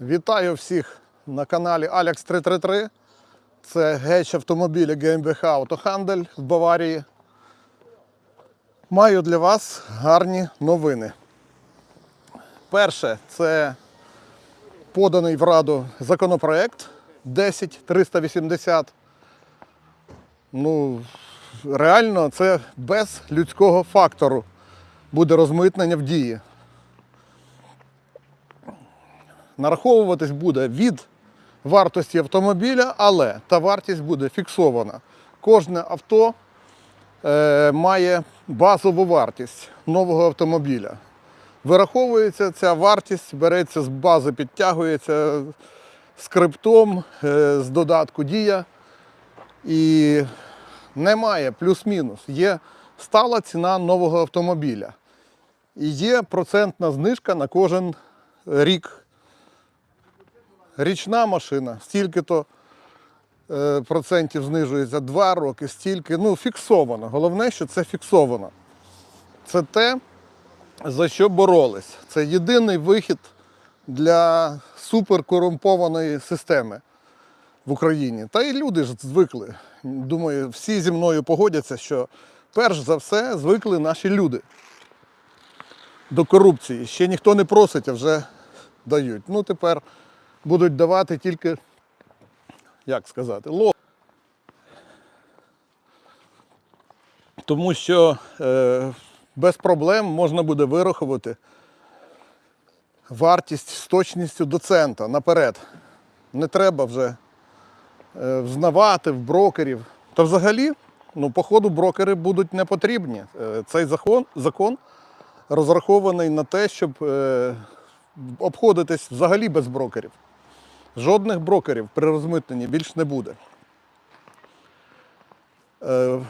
Вітаю всіх на каналі Alex 333. Це геч автомобілі GmbH Автохандель в Баварії. Маю для вас гарні новини. Перше, це поданий в Раду законопроект 10380. Ну, реально, це без людського фактору буде розмитнення в дії. Нараховуватись буде від вартості автомобіля, але та вартість буде фіксована. Кожне авто е, має базову вартість нового автомобіля. Вираховується ця вартість, береться з бази, підтягується скриптом е, з додатку Дія. І немає плюс-мінус. Є стала ціна нового автомобіля. І є процентна знижка на кожен рік річна машина, стільки-то е, процентів знижується, два роки, стільки. Ну, фіксовано. Головне, що це фіксовано. Це те, за що боролись. Це єдиний вихід для суперкорумпованої системи в Україні. Та й люди ж звикли. Думаю, всі зі мною погодяться, що перш за все звикли наші люди до корупції. Ще ніхто не просить, а вже дають. Ну, тепер будуть давати тільки, як сказати, ло. Тому що е, без проблем можна буде вирахувати вартість з точністю до цента наперед. Не треба вже е, взнавати в брокерів. Та взагалі, ну, по ходу брокери будуть не потрібні. Е, цей закон, закон розрахований на те, щоб е, обходитись взагалі без брокерів. Жодних брокерів при розмитненні більш не буде. Е,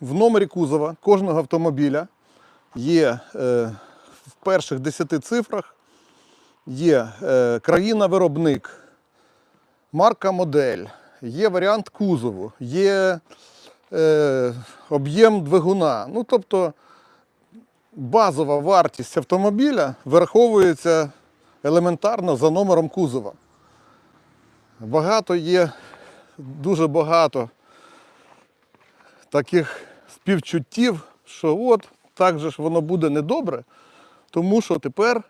В номері кузова кожного автомобіля є е, в перших 10 цифрах є е, країна-виробник, марка модель, є варіант кузову, є об'єм двигуна. Ну, тобто базова вартість автомобіля вираховується елементарно за номером кузова. Багато є, дуже багато таких співчуттів, що от так же ж воно буде недобре, тому що тепер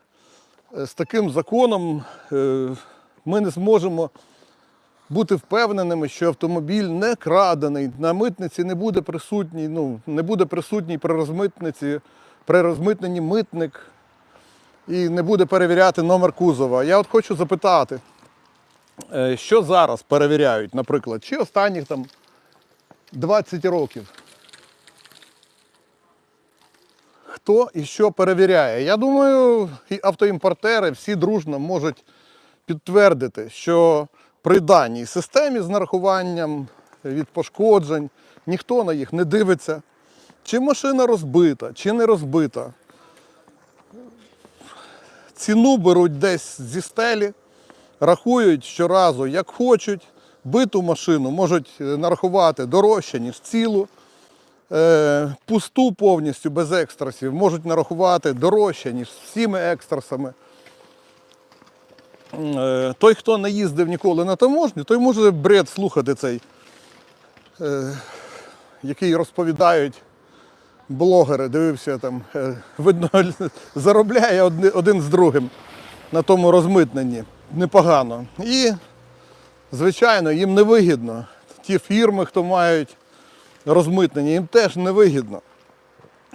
е, з таким законом е, ми не зможемо бути впевненими, що автомобіль не крадений, на митниці не буде присутній, ну, не буде присутній при розмитниці, при розмитненні митник і не буде перевіряти номер кузова. Я от хочу запитати, що зараз перевіряють, наприклад, чи останніх там 20 років. Хто і що перевіряє? Я думаю, і автоімпортери всі дружно можуть підтвердити, що при даній системі з нарахуванням від пошкоджень ніхто на їх не дивиться, чи машина розбита, чи не розбита. Ціну беруть десь зі стелі, рахують щоразу, як хочуть. Биту машину можуть е, нарахувати дорожче, ніж цілу. Е, пусту повністю без екстрасів можуть нарахувати дорожче, ніж всіми екстрасами. Е, той, хто не їздив ніколи на таможню, той може бред слухати цей, який розповідають блогери. Дивився там, видно, заробляє один з другим на тому розмитненні непогано. І, звичайно, їм не вигідно. Ті фірми, хто мають розмитнення, їм теж не вигідно.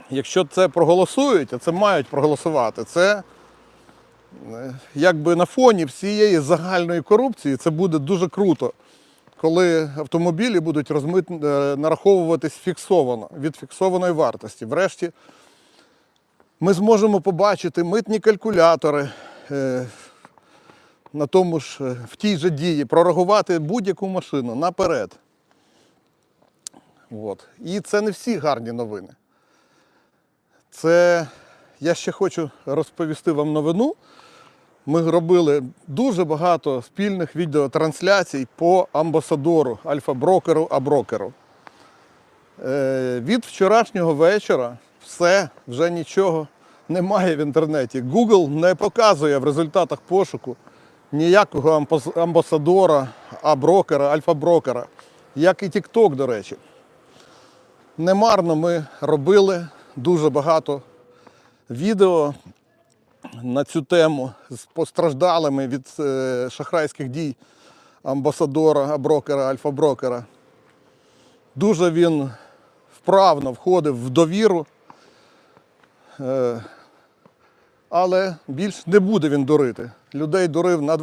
Якщо це проголосують, а це мають проголосувати, це е, якби на фоні всієї загальної корупції це буде дуже круто, коли автомобілі будуть розмит... е, нараховуватись фіксовано від фіксованої вартості. Врешті ми зможемо побачити митні калькулятори е, на тому ж, е, в тій же дії, прорахувати будь-яку машину наперед. От. І це не всі гарні новини. Це я ще хочу розповісти вам новину. Ми робили дуже багато спільних відеотрансляцій по амбасадору, альфа-брокеру, а-брокеру. Е, від вчорашнього вечора все, вже нічого немає в інтернеті. Google не показує в результатах пошуку ніякого амбасадора, а брокера, альфа-брокера, як і TikTok, до речі. Немарно ми робили дуже багато відео на цю тему з постраждалими від е, шахрайських дій амбасадора, брокера, альфа-брокера. Дуже він вправно входив в довіру, е, але більш не буде він дурити. Людей дурив на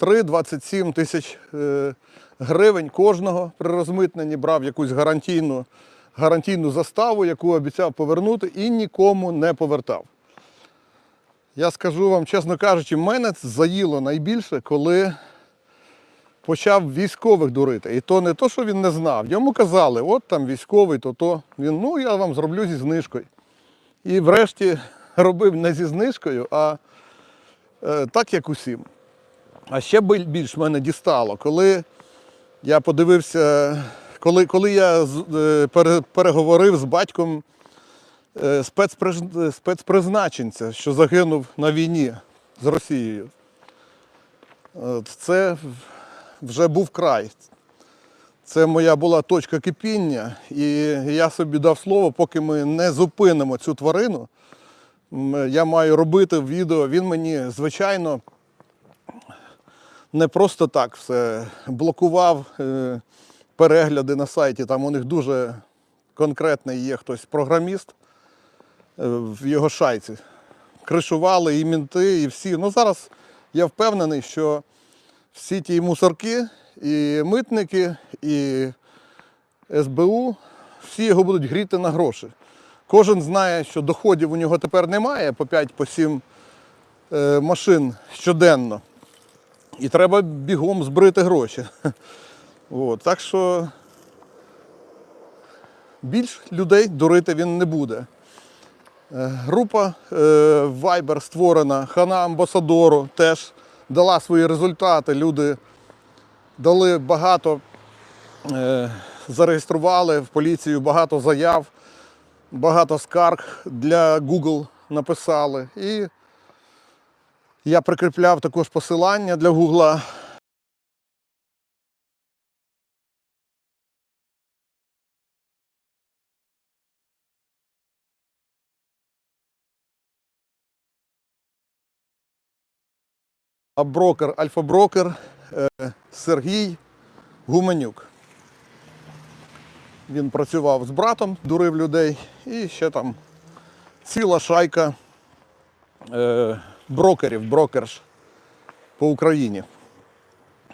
23-27 тисяч е, гривень кожного при розмитненні, брав якусь гарантійну, гарантійну заставу, яку обіцяв повернути і нікому не повертав. Я скажу вам, чесно кажучи, мене заїло найбільше, коли почав військових дурити. І то не то, що він не знав. Йому казали, от там військовий, то то. Він, ну я вам зроблю зі знижкою. І врешті робив не зі знижкою, а е, так, як усім. А ще більш мене дістало, коли я подивився, коли, коли я е, переговорив з батьком е, спецприз- спецпризначенця, що загинув на війні з Росією. Це вже був край. Це моя була точка кипіння, і я собі дав слово, поки ми не зупинимо цю тварину. Я маю робити відео. Він мені, звичайно, не просто так все блокував е, перегляди на сайті. Там у них дуже конкретний є хтось програміст е, в його шайці. Кришували і мінти, і всі. Ну зараз я впевнений, що всі ті мусорки, і митники, і СБУ, всі його будуть гріти на гроші. Кожен знає, що доходів у нього тепер немає по 5-7 е, машин щоденно. І треба бігом збрити гроші. От, так що більш людей дурити він не буде. Е, Група е, Viber створена, хана амбасадору теж дала свої результати. Люди дали багато, зареєстрували в поліцію багато заяв, багато скарг для Google написали. І я прикріпляв також посилання для Google. Брокер, альфа-брокер е, Сергій Гуменюк. Він працював з братом, дурив людей, і ще там ціла шайка е, брокерів, брокерш по Україні.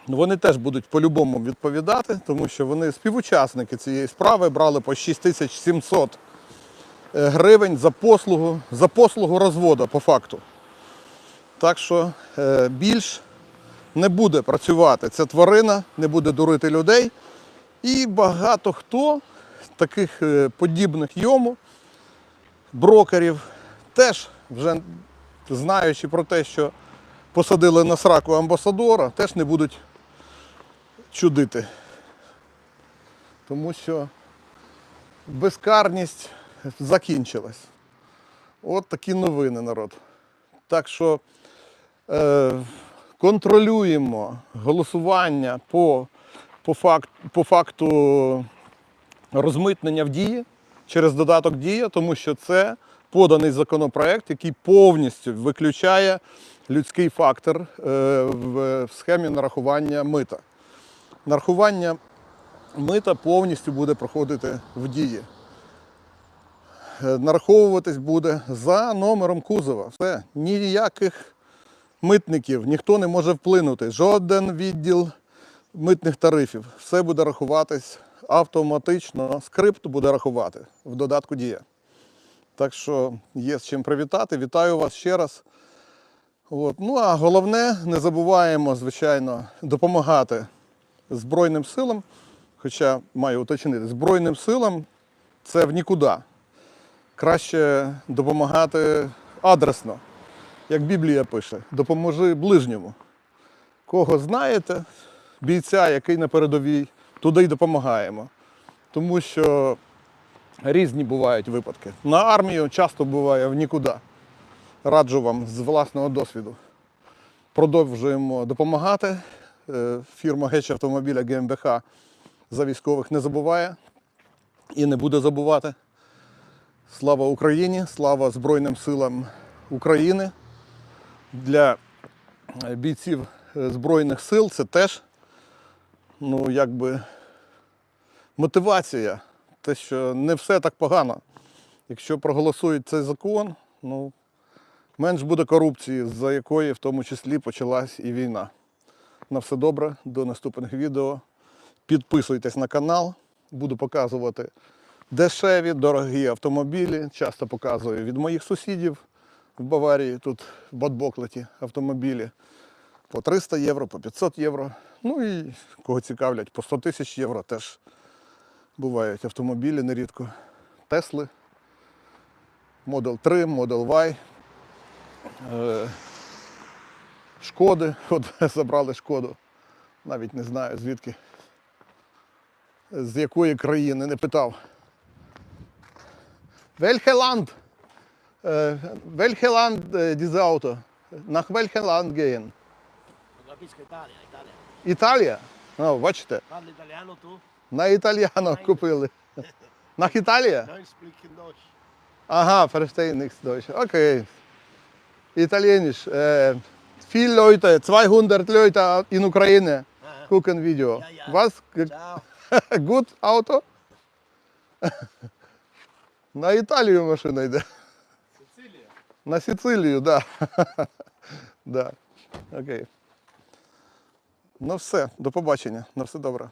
Вони теж будуть по-любому відповідати, тому що вони співучасники цієї справи брали по 6700 е, гривень за послугу, за послугу розводу по факту. Так що е, більш не буде працювати ця тварина, не буде дурити людей. І багато хто таких е, подібних йому, брокерів, теж вже знаючи про те, що посадили на сраку амбасадора, теж не будуть чудити. Тому що безкарність закінчилась. От такі новини, народ. Так що е, контролюємо голосування по, по, факт, по факту розмитнення в дії через додаток Дія, тому що це поданий законопроект, який повністю виключає людський фактор е, в, в схемі нарахування мита. Нарахування мита повністю буде проходити в дії. Е, Нараховуватись буде за номером кузова. Все, ніяких митників, ніхто не може вплинути. Жоден відділ митних тарифів. Все буде рахуватись автоматично. Скрипт буде рахувати в додатку Дія. Так що є з чим привітати. Вітаю вас ще раз. От. Ну а головне, не забуваємо, звичайно, допомагати Збройним силам. Хоча маю уточнити, Збройним силам це в нікуди. Краще допомагати адресно, як Біблія пише, допоможи ближньому. Кого знаєте, бійця, який на передовій, туди й допомагаємо. Тому що різні бувають випадки. На армію часто буває в нікуди. Раджу вам з власного досвіду. продовжуємо допомагати. Е, Фірма Геч автомобіля ГМБХ за військових не забуває і не буде забувати. Слава Україні, слава Збройним силам України. Для е, бійців е, Збройних сил це теж ну, якби мотивація. Те, що не все так погано. Якщо проголосують цей закон, ну, менш буде корупції, за якої в тому числі почалась і війна. На все добре, до наступних відео. Підписуйтесь на канал, буду показувати дешеві, дорогі автомобілі. Часто показую від моїх сусідів в Баварії, тут в Бадбоклеті автомобілі по 300 євро, по 500 євро. Ну і кого цікавлять, по 100 тисяч євро теж бувають автомобілі нерідко. Тесли, Model 3, Model Y. Е, Шкоди, от забрали шкоду. Навіть не знаю звідки. З якої країни, не питав. Welche Land? Äh, welche Land äh, capisco Italia, Italia. Італія? О, бачите, Parli italiano tu? на італіано купили. Nach Італія? Nein, sprechen Deutsch. Aha, verstehe nichts Deutsch. Okay. Italienisch. Äh, viele Leute, 200 Leute in Ukraine gucken Video. Ja, ja. Was? Ciao. Good Auto? На Італію машина йде. Sicilia. На Сицилію, так. Да. да. Окей. Ну все, до побачення. На все добре.